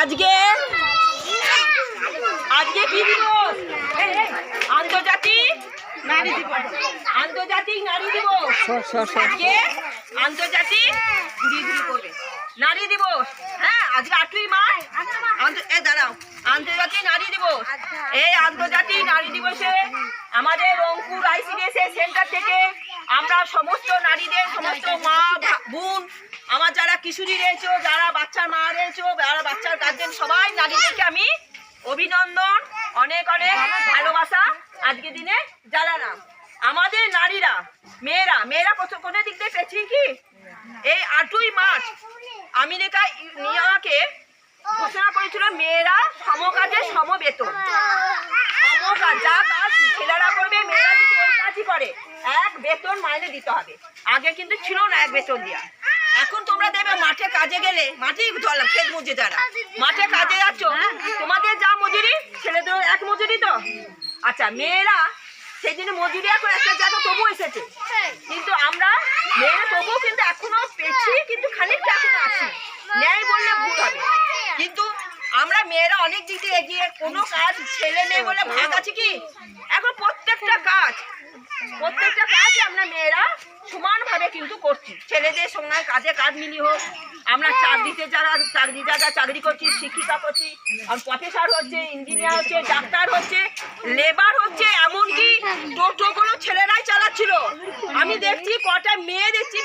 আজকে? আজকে কি দিবস? এই, আন্তর্জাতিক নারী দিবস। আন্তর্জাতিক নারী দিবস। আজকে আন্তর্জাতিক ঘুরিয়ে ঘুরিয়ে করবে। নারী দিবস। হ্যাঁ আজকে আটই মার্চ। এ দাঁড়াও। আন্তর্জাতিক নারী দিবস। এই আন্তর্জাতিক নারী দিবসে আমাদের রংপুর আইসিডিএস সেন্টার থেকে আমরা সমস্ত নারীদের, সমস্ত মা, বোন, আমার যারা কিশোরী রয়েছে, যারা বাচ্চার মা রয়েছে, যারা বাচ্চার গার্জেন সবাই নারীদেরকে আমি অভিনন্দন, অনেক অনেক ভালোবাসা আজকে দিনে জানালাম। আমাদের নারীরা, মেয়েরা মেয়েরা কোন দিক দিয়ে পেয়েছি কি? এই আটই মার্চ, আমেরিকা নিয়াকে ঘোষণা করেছিল মেয়েরা সমকাজে সমবেতন। সমকাজ, যা কাজ ছেলেরা করবে, মেয়েরা যদি ওই কাজই করে, এক বেতন মাইনে দিতে হবে। আগে কিন্তু ছিল না এক বেতন দেওয়া। এখন তোমরা দেবে মাঠে কাজে গেলে, মাঠেই চলো খেত মজুরি যারা। মাঠে কাজে যাচ্ছ, তোমাদের যা মজুরি ছেলেদের এক মজুরি তো। আচ্ছা মেয়েরা সেই দিনে মজুরি এখন একটা জায়গা তবু এসেছে। কিন্তু আমরা, মেয়েরা তবুও কিন্তু এখনও পেয়েছি কিন্তু খানিকটা এখনও আছি ন্যায় বললে ভুল হবে কিন্তু আমরা মেয়েরা অনেক দিক এগিয়ে কোনো কাজ ছেলে মেয়ে বলে ভাগ আছে কি? এখন প্রত্যেকটা কাজ প্রত্যেকটা কাজ আমরা মেয়েরা সমানভাবে কিন্তু করছি। ছেলেদের সঙ্গে কাজে কাজ মিলি হোক, আমরা চাকরিতে যারা চাকরি যারা চাকরি করছি, শিক্ষিকা করছি, আর প্রফেসর হচ্ছে ইঞ্জিনিয়ার হচ্ছে, ডাক্তার হচ্ছে লেবার হচ্ছে, এমনকি টোটোগুলো ছেলেরাই চালাচ্ছিল। আমি দেখছি কটা মেয়ে দেখছি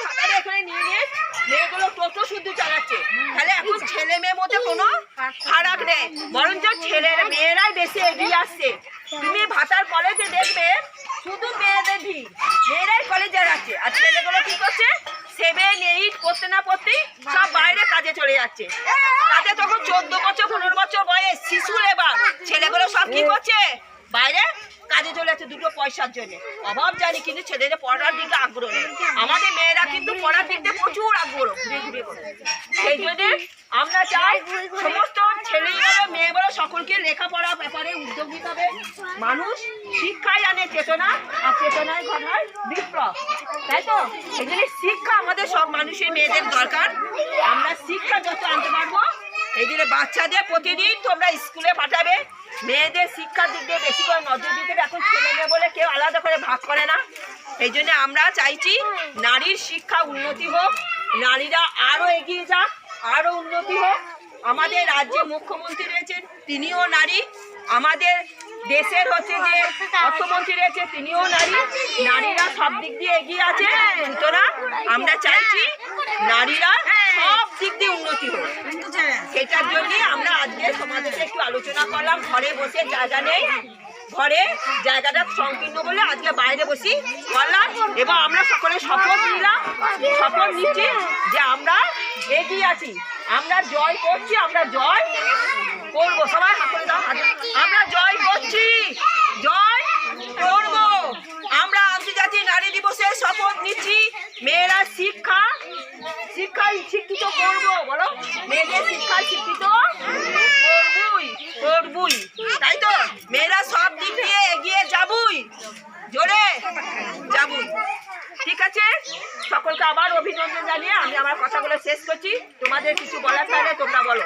ফারাক নেই। বরঞ্চ ছেলের মেয়েরাই বেশি এগিয়ে আসছে। তুমি ভাতার কলেজে দেখবে, শুধু মেয়েদের ভিড়। মেয়েরাই কলেজে যাচ্ছে। আর ছেলেগুলো কি করছে? সেভেন এইট পড়তে না পড়তেই সব বাইরে কাজে চলে যাচ্ছে। তাদের তখন চোদ্দ বছর, পনেরো বছর বয়স, শিশু লেবার ছেলেগুলো সব কি করছে? বাইরে কাজে চলে যাচ্ছে দুটো পয়সার জন্য। অভাব জানি, কিন্তু ছেলেদের পড়ার দিকে আগ্রহ নেই। আমাদের মেয়েরা কিন্তু পড়ার দিক প্রচুর আগ্রহ। সেই জন্য আমরা চাই, সমস্ত সকলকে লেখাপড়া ব্যাপারে উদ্যোগ নিতে হবে। মানুষ শিক্ষায় আনে চেতনা, আর চেতনায় ঘটায় বিপ্লব। তাই তো? এই শিক্ষা আমাদের সব মানুষের মেয়েদের দরকার। আমরা শিক্ষা যত আনতে পারব, এই জন্য বাচ্চাদের প্রতিদিন তোমরা স্কুলে পাঠাবে। মেয়েদের শিক্ষার দিক দিয়ে বেশি করে নজর দিতে এখন ছেলে মেয়ে বলে কেউ আলাদা করে ভাগ করে না। এই জন্য আমরা চাইছি নারীর শিক্ষা উন্নতি হোক, নারীরা আরও এগিয়ে যাক আরও উন্নতি হোক। আমাদের রাজ্যে মুখ্যমন্ত্রী রয়েছেন, তিনিও নারী। আমাদের দেশের হচ্ছে যে অর্থমন্ত্রী রয়েছে, তিনিও নারী। নারীরা সব দিক দিয়ে এগিয়ে আছে। সুতরাং আমরা চাইছি নারীরা সব দিক দিয়ে উন্নতি হোক। সেটার জন্যই আমরা আজকে সমাজে একটু আলোচনা করলাম, ঘরে বসে জায়গা নেই। ঘরে জায়গাটা সংকীর্ণ বলে আজকে বাইরে বসি করলাম এবং আমরা সকলে শপথ নিলাম, শপথ নিচ্ছি যে আমরা এগিয়ে আছি। আমরা জয় করছি, আমরা জয় করব। সবাই হাতে আমরা জয় করছি, জয় করব আমরা আন্তর্জাতিক নারী দিবসের শপথ নিচ্ছি মেয়েরা শিক্ষা শিক্ষায় শিক্ষিত করব, বলো? মেয়েদের শিক্ষা শিক্ষিত? করবুই করবুই। তাই তো? মেয়েরা সব দিক দিয়ে এগিয়ে যাবুই। জোরে যাবুই। ঠিক আছে? সকলকে আবার অভিনন্দন জানিয়ে আমি আমার কথাগুলো শেষ করছি। তোমাদের কিছু বলার থাকলে তোমরা বলো।